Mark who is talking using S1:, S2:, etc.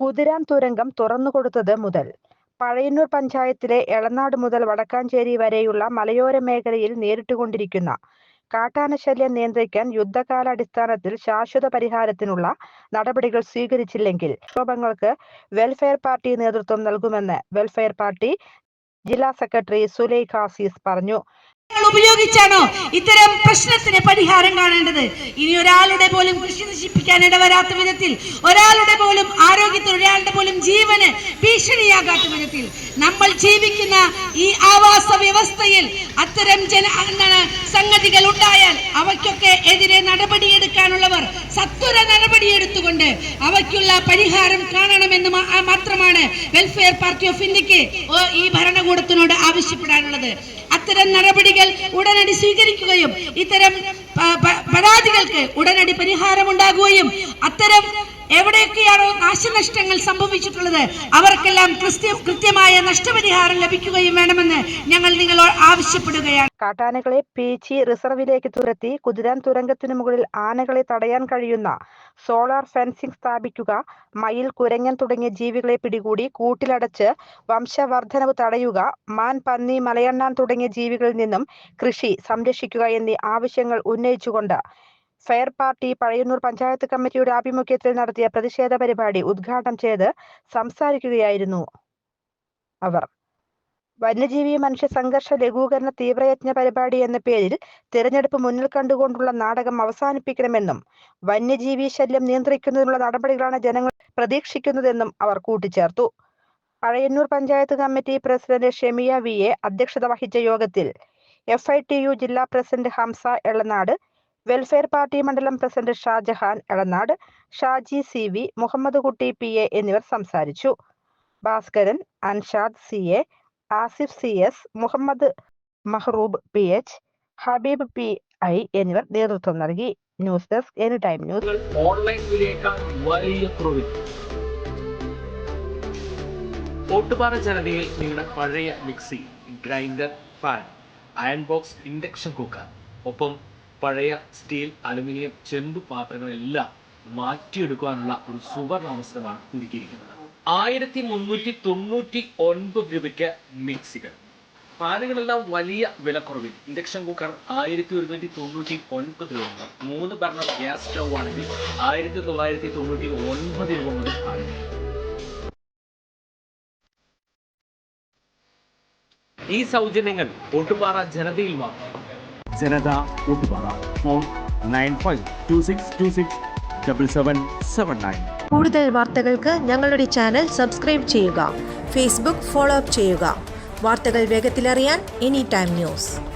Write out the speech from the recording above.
S1: കുതിരാൻ തുരങ്കം തുറന്നുകൊടുത്തത് മുതൽ. പഴയന്നൂർ പഞ്ചായത്തിലെ എളനാട് മുതൽ വടക്കാഞ്ചേരി വരെയുള്ള മലയോര മേഖലയിൽ നേരിട്ടുകൊണ്ടിരിക്കുന്ന കാട്ടാനശല്യം നിയന്ത്രിക്കാൻ യുദ്ധകാലാടിസ്ഥാനത്തിൽ ശാശ്വത പരിഹാരത്തിനുള്ള നടപടികൾ സ്വീകരിച്ചില്ലെങ്കിൽ ക്ഷോഭങ്ങൾക്ക് വെൽഫെയർ പാർട്ടി നേതൃത്വം നൽകുമെന്ന് വെൽഫെയർ പാർട്ടി ജില്ലാ സെക്രട്ടറി സുലൈഖ് ആസീസ് പറഞ്ഞു.
S2: ഉപയോഗിച്ചാണോ ഇത്തരം പ്രശ്നത്തിന് പരിഹാരം കാണേണ്ടത്? ഇനി ഒരാളുടെ പോലും കൃഷി നശിപ്പിക്കാൻ ഇടവരാത്ത വിധത്തിൽ ഒരാളുടെ പോലും ജീവന് വിധത്തിൽ നമ്മൾ ജീവിക്കുന്ന ഈ ആവാസ വ്യവസ്ഥയിൽ അത്തരം ജന എന്താണ് സംഗതികൾ ഉണ്ടായാൽ അവയ്ക്കൊക്കെ എതിരെ നടപടിയെടുക്കാനുള്ളവർ സത്വര നടപടിയെടുത്തുകൊണ്ട് അവയ്ക്കുള്ള പരിഹാരം കാണണമെന്ന് മാത്രമാണ് വെൽഫെയർ പാർട്ടി ഓഫ് ഇന്ത്യയ്ക്ക് ഈ ഭരണകൂടത്തിനോട് ആവശ്യപ്പെടാനുള്ളത്. അത്തരം നടപടികൾ ഉടനടി സ്വീകരിക്കുകയും ഇത്തരം പരാതികൾക്ക് ഉടനടി പരിഹാരം ഉണ്ടാകുകയും അത്തരം എവിടെയൊക്കെയാണോ നാശനഷ്ടങ്ങൾ സംഭവിച്ചിട്ടുള്ളത് അവർക്കെല്ലാം കൃത്യ കൃത്യമായ നഷ്ടപരിഹാരം ലഭിക്കുകയും വേണമെന്ന് ഞങ്ങൾ നിങ്ങളോട് ആവശ്യപ്പെടുകയാണ്.
S1: കാട്ടാനകളെ പീച്ചി റിസർവിലേക്ക് തുരത്തി കുതിരാൻ തുരങ്കത്തിനു മുകളിൽ ആനകളെ തടയാൻ കഴിയുന്ന സോളാർ ഫെൻസിംഗ് സ്ഥാപിക്കുക മയിൽ കുരങ്ങൻ തുടങ്ങിയ ജീവികളെ പിടികൂടി കൂട്ടിലടച്ച് വംശവർദ്ധനവ് തടയുക മാൻ പന്നി മലയണ്ണാൻ തുടങ്ങിയ ജീവികളിൽ നിന്നും കൃഷി സംരക്ഷിക്കുക എന്നീ ആവശ്യങ്ങൾ ഉന്നയിച്ചുകൊണ്ട് ഫെയർ പാർട്ടി പഴയന്നൂർ പഞ്ചായത്ത് കമ്മിറ്റിയുടെ ആഭിമുഖ്യത്തിൽ നടത്തിയ പ്രതിഷേധ പരിപാടി ഉദ്ഘാടനം ചെയ്ത് സംസാരിക്കുകയായിരുന്നു അവർ. വന്യജീവി മനുഷ്യ സംഘർഷ ലഘൂകരണ തീവ്രയജ്ഞ പരിപാടി എന്ന പേരിൽ തിരഞ്ഞെടുപ്പ് മുന്നിൽ കണ്ടുകൊണ്ടുള്ള നാടകം അവസാനിപ്പിക്കണമെന്നും വന്യജീവി ശല്യം നിയന്ത്രിക്കുന്നതിനുള്ള നടപടികളാണ് ജനങ്ങൾ പ്രതീക്ഷിക്കുന്നതെന്നും അവർ കൂട്ടിച്ചേർത്തു. Pazhayannur panchayat committee president Shemiya V A അധ്യക്ഷത വഹിച്ച യോഗത്തിൽ എഫ് ഐ ടി യു ജില്ലാ president Hamsa Elanad welfare party മണ്ഡലം president Shajahan Elanad Shaji C V Muhammad Kutty P A എന്നിവർ സംസാരിച്ചു. Bhaskaran Anshad C A Asif C S Muhammad Mahroob P H Habeeb P I എന്നിവർ നേതൃത്വം നൽകി. News desk any time news.
S3: Online വലിയ ഓട്ടുപാറ ജനതയിൽ നിങ്ങളുടെ പഴയ mixie grinder fan iron box induction cooker ഒപ്പം പഴയ സ്റ്റീൽ അലുമിനിയം ചെമ്പ് പാത്രങ്ങളെല്ലാം മാറ്റിയെടുക്കാനുള്ള ഒരു സുവർണ അവസരമാണ് ഒരുക്കിയിരിക്കുന്നത് ആയിരത്തി മുന്നൂറ്റി തൊണ്ണൂറ്റി ഒൻപത് രൂപയ്ക്ക് മിക്സികൾ. ഫാനുകളെല്ലാം വലിയ വിലക്കുറവിൽ. ഇൻഡക്ഷൻ കുക്കർ ആയിരത്തി ഒരുന്നൂറ്റി തൊണ്ണൂറ്റി ഒൻപത് രൂപ മുതൽ മൂന്ന് ബർണർ ഗ്യാസ് സ്റ്റവ് ആണെങ്കിൽ ആയിരത്തി തൊള്ളായിരത്തി തൊണ്ണൂറ്റി ഒൻപത് രൂപ മുതൽ ഈ സൗജന്യങ്ങൾ ഒട്ടുപാറ ജനതയിൽ മാത്രം
S4: Janatha Oottupara phone nine five two six two six double seven seven nine.
S5: കൂടുതൽ വാർത്തകൾക്ക് ഞങ്ങളുടെ ചാനൽ സബ്സ്ക്രൈബ് ചെയ്യുക. ഫേസ്ബുക്ക് ഫോളോ അപ്പ് ചെയ്യുക. വാർത്തകൾ വേഗത്തിലറിയാൻ എനി ടൈം ന്യൂസ്.